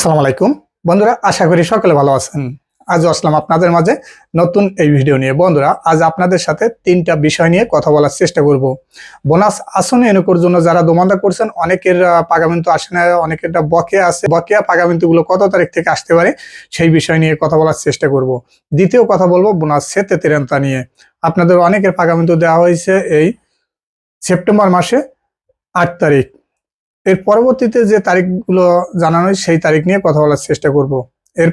আসসালামু আলাইকুম। বন্ধুরা, আশা করি সকলে ভালো আছেন। আজ আসলাম আপনাদের মাঝে নতুন এই ভিডিও নিয়ে। বন্ধুরা, আজ আপনাদের সাথে তিনটা বিষয় নিয়ে কথা বলার চেষ্টা করব। বোনাস আসনে এনুকোর জন্য যারা দোমান্দা করছেন, অনেকের পাগামিন্তু আসে না অনেকের বকেয়া আছে। বকেয়া পাগামিন্তুগুলো কত তারিখ থেকে আসতে পারে সেই বিষয় নিয়ে কথা বলার চেষ্টা করব। দ্বিতীয় কথা বলব, বোনাস সেতে তেরেন্তা নিয়ে। আপনাদের অনেকের পাগামিন্তু দেওয়া হয়েছে এই সেপ্টেম্বর মাসে আট তারিখ। এর পরবর্তীতে যে তারিখগুলো জানানো সেই তারিখ নিয়ে কথা বলার চেষ্টা করব। এর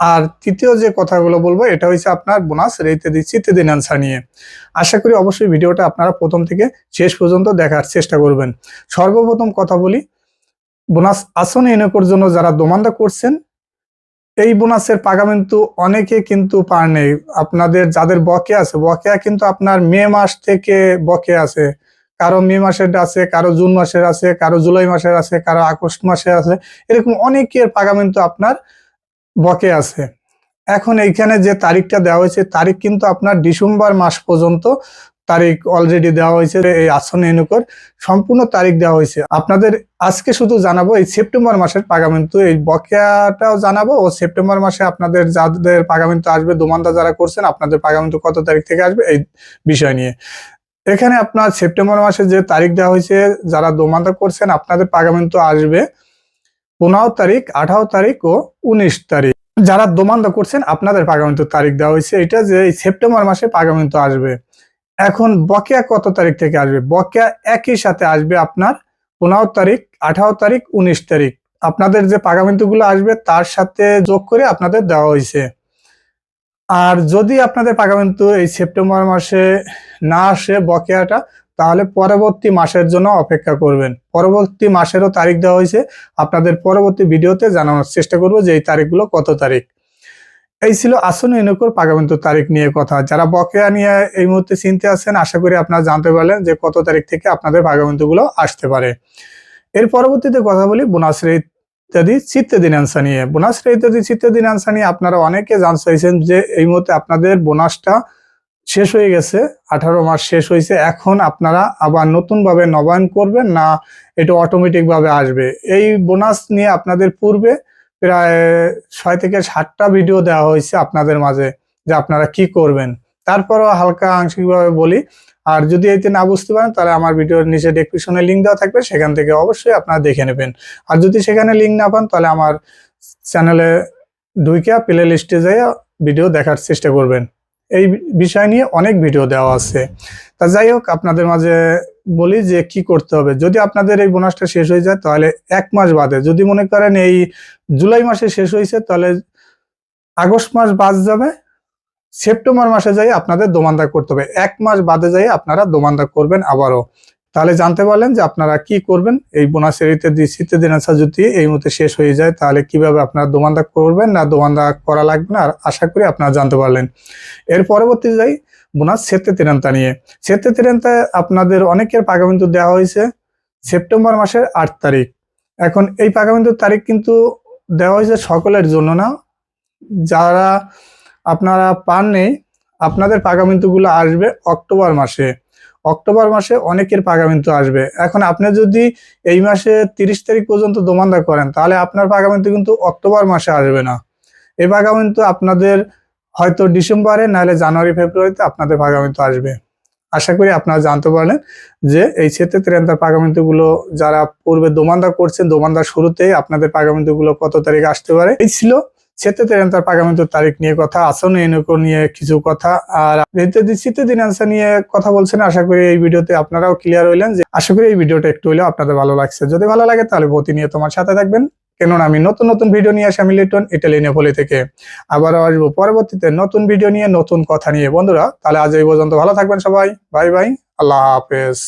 আর তৃতীয় যে কথাগুলো বলব, এটা হচ্ছে আপনার বোনাস রেতে দিচ্ছি দিন অ্যান্সার নিয়ে। আশা করি অবশ্যই ভিডিওটা আপনারা প্রথম থেকে শেষ পর্যন্ত দেখার চেষ্টা করবেন। সর্বপ্রথম কথা বলি, বোনাস আসন এনেকোর জন্য যারা দোমান্দা করছেন, এই বোনাসের পাগামিন্তু অনেকে কিন্তু পার নেই। আপনাদের যাদের বকে আছে, বকেয়া কিন্তু আপনার মে মাস থেকে বকে আছে। কারও মে মাসের আছে, কারও জুন মাসের আছে, কারও জুলাই মাসের আছে, কারও আগস্ট মাসের আছে, এরকম অনেকের পাগামেন্ট আপনার বকে আছে। এখন এইখানে যে তারিখটা দেওয়া হয়েছে, তারিখ কিন্তু আপনার ডিসেম্বর মাস পর্যন্ত তারিখ অলরেডি দেওয়া হয়েছে, এই আসন এনুকর সম্পূর্ণ তারিখ দেওয়া হয়েছে। আপনাদের আজকে শুধু জানাব, এই সেপ্টেম্বর মাসের পাগামিন্তু, এই বকেয়াটাও জানাব ও সেপ্টেম্বর মাসে আপনাদের যাদের পাগামিন্তু আসবে দোমান্দা যারা করছেন, আপনাদের পাগামিন্তু কত তারিখ থেকে আসবে, এই বিষয় নিয়ে। এখানে আপনার সেপ্টেম্বর মাসে যে তারিখ দেওয়া হয়েছে, যারা দোমান্দা করছেন, আপনাদের পাগামিন্তু আসবে পনেরো তারিখ, আঠারো তারিখ ও উনিশ তারিখ। যারা দোমান্দা করছেন, আপনাদের পাগামিন্তু তারিখ দেওয়া হয়েছে। এটা যে সেপ্টেম্বর মাসে পাগামিন্তু আসবে। এখন বকেয়া কত তারিখ থেকে আসবে? বকেয়া একই সাথে আসবে আপনার পনেরো তারিখ, আঠারো তারিখ, উনিশ তারিখ। আপনাদের যে পাগামিন্তুগুলো আসবে, তার সাথে যোগ করে আপনাদের দেওয়া হয়েছে। আর যদি আপনাদের পাগামিন্তু এই সেপ্টেম্বর মাসে না আসে বকেয়াটা, তাহলে পরবর্তী মাসের জন্য অপেক্ষা করবেন। পরবর্তী মাসেরও তারিখ দেওয়া হয়েছে। আপনাদের পরবর্তী ভিডিওতে জানানোর চেষ্টা করব যে এই তারিখগুলো কত তারিখ। এই ছিল আসন ইনুকুর পাগামিন্তু তারিখ নিয়ে কথা। যারা বকেয়া নিয়ে এই মুহূর্তে চিনতে আছেন, আশা করি আপনারা জানতে পারলেন যে কত তারিখ থেকে আপনাদের পাগামিন্তুগুলো আসতে পারে। এর পরবর্তীতে কথা বলি বোনাস ইত্যাদি চিত্তে দিনাংশা নিয়ে। বোনাস ইত্যাদি চিত্তে দিনাংশা নিয়ে, আপনারা অনেকে জানতে চাইছেন যে এই মুহূর্তে আপনাদের বোনাসটা শেষ হয়ে গেছে, আঠারো মাস শেষ হয়েছে, এখন আপনারা আবার নতুন ভাবে নবায়ন করবেন না এটা অটোমেটিক ভাবে আসবে? এই বোনাস নিয়ে আপনাদের পূর্বে প্রায় ছয় থেকে সাতটা ভিডিও দেওয়া হয়েছে আপনাদের মাঝে, যে আপনারা কি করবেন? তারপরও হালকা আংশিকভাবে বলি। আর যদি এতে না বুঝতে পারেন, তাহলে আমার ভিডিওর নিচে ডেসক্রিপশনে লিঙ্ক দেওয়া থাকবে, সেখান থেকে অবশ্যই আপনারা দেখে নেবেন। আর যদি সেখানে লিঙ্ক না পান, তাহলে আমার চ্যানেলে ঢুইকা প্লে লিস্টে যাই ভিডিও দেখার চেষ্টা করবেন। এই বিষয় নিয়ে অনেক ভিডিও দেওয়া আছে। তা যাই হোক, আপনাদের মাঝে বলি যে কি করতে হবে। যদি আপনাদের এই বোনাসটা শেষ হয়ে যায়, তাহলে এক মাস বাদে, যদি মনে করেন এই জুলাই মাসে শেষ হয়েছে, তাহলে আগস্ট মাস বাদ যাবে সেপ্টেম্বর মাসে যাই আপনাদের দোমান্দা করতে হবে। এক মাস বাদে যাই আপনারা দোমান্দা করবেন আবারও। তাহলে জানতে পারলেন যে আপনারা কি করবেন? এই বোনাসের ইত্যাদি শীতের দিন আসা যদি এই মুহূর্তে শেষ হয়ে যায়, তাহলে কীভাবে আপনারা দোমান্দা করবেন না দোমান্দা করা লাগবে না? আর আশা করি আপনারা জানতে পারলেন। এর পরবর্তী যাই বোনাস সেতে তিরান্তা নিয়ে। সেতে তিরান্তা আপনাদের অনেকের পাগামিন্তু দেওয়া হয়েছে সেপ্টেম্বর মাসের আট তারিখ। এখন এই পাগামিন্তুর তারিখ কিন্তু দেওয়া হয়েছে সকলের জন্য না। যারা আপনারা পাননি, আপনাদের পাগামিন্তুগুলো আসবে অক্টোবর মাসে। অক্টোবর মাসে অনেকের পাগামিন্তু আসবে। এখন আপনি যদি এই মাসে তিরিশ তারিখ পর্যন্ত দোমান্দা করেন, তাহলে আপনার পাগামিন্তু কিন্তু অক্টোবর মাসে আসবে না। এই পাগামিন্তু আপনাদের হয়তো ডিসেম্বরে, নাহলে জানুয়ারি, ফেব্রুয়ারিতে আপনাদের পাগামিন্তু আসবে। আশা করি আপনারা জানতে পারলেন যে এই ক্ষেত্রে ত্রেন্তার পাগামিন্তুগুলো যারা পূর্বে দোমান্দা করছেন, দোমান্দার শুরুতেই আপনাদের পাগামিন্তুগুলো কত তারিখ আসতে পারে। এই ছিল সেতে তেরেন্তার পাগামিন্তুর তারিখ নিয়ে কথা, আসন এনুকো নিয়ে কিছু কথা, আর শীতে দিন আনসার নিয়ে কথা বলছেন, আশা করি এই ভিডিওতে আপনারাও ক্লিয়ার হইলেন যে আশা করি এই ভিডিওটা একটু হলেও আপনাদের ভালো লাগছে। যদি ভালো লাগে তাহলে প্রতিনিয়ত তোমার সাথে থাকবেন। কেননা আমি নতুন নতুন ভিডিও নিয়ে আসি আমি লিটন ইটালি নেপোলি থেকে। আবারও আসব পরবর্তীতে নতুন ভিডিও নিয়ে, নতুন কথা নিয়ে। বন্ধুরা, তাহলে আজ এই পর্যন্ত ভালো থাকবেন সবাই। বাই বাই, আল্লাহ হাফেজ।